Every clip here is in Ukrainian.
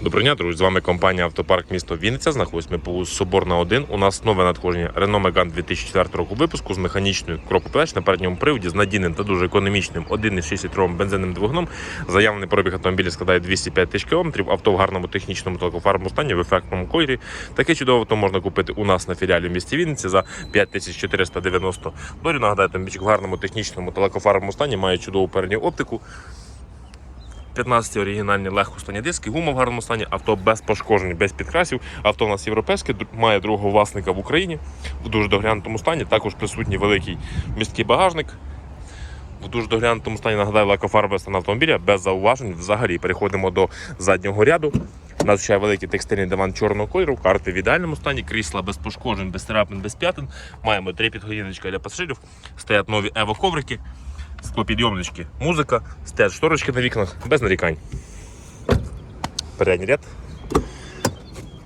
Доброго дня, друзі. З вами компанія Автопарк місто Вінниця. Знаходимося ми по вулиці Соборна 1. У нас нове надходження Renault Megane 2004 року випуску з механічною коробкою на передньому приводі з надійним та дуже економічним 1,6 літровим бензинним двигуном. Заявлений пробіг автомобіля складає 205 тисяч км. Авто в гарному технічному та стані в ефектному кольорі. Таке чудове авто можна купити у нас на філіалі в місті Вінниці за 5490 доларів. Нагадаю, автомобільчик в гарному технічному та стані має чудову передню оптику. 15 оригінальні легкостані диски, гума в гарному стані, авто без пошкоджень, без підкрасів. Авто у нас європейське, має другого власника в Україні в дуже доглянутому стані. Також присутній великий місткий багажник. В дуже доглянутому стані нагадаю лакофарбовий стан автомобіля без зауважень. Взагалі переходимо до заднього ряду. У великий текстильний диван чорного кольору, карти в ідеальному стані, крісла без пошкоджень, без царапин, без п'ятин. Маємо три підгодіночка для пасажирів, стоять нові ево-коврики, склопідйомнички, музика, стоять шторочки на вікнах, без нарікань. Передній ряд.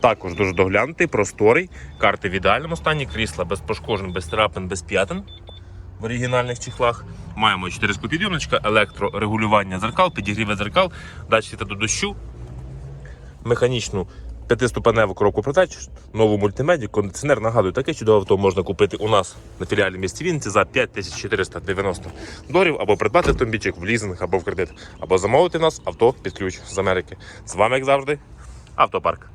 Також дуже доглянутий, просторий, карти в ідеальному стані, крісла без пошкоджень, без царапин, без п'ятин в оригінальних чехлах. Маємо 4 склопідйомничка, електрорегулювання зеркал, підігріве зеркал, датчики до дощу, механічну п'ятиступеневу коробку продач, нову мультимедію, кондиціонер. Нагадую, таке чудове авто можна купити у нас на філіалі місті Вінниці за 5490 доларів або придбати автомобільчик в лізинг або в кредит, або замовити в нас авто під ключ з Америки. З вами, як завжди, автопарк.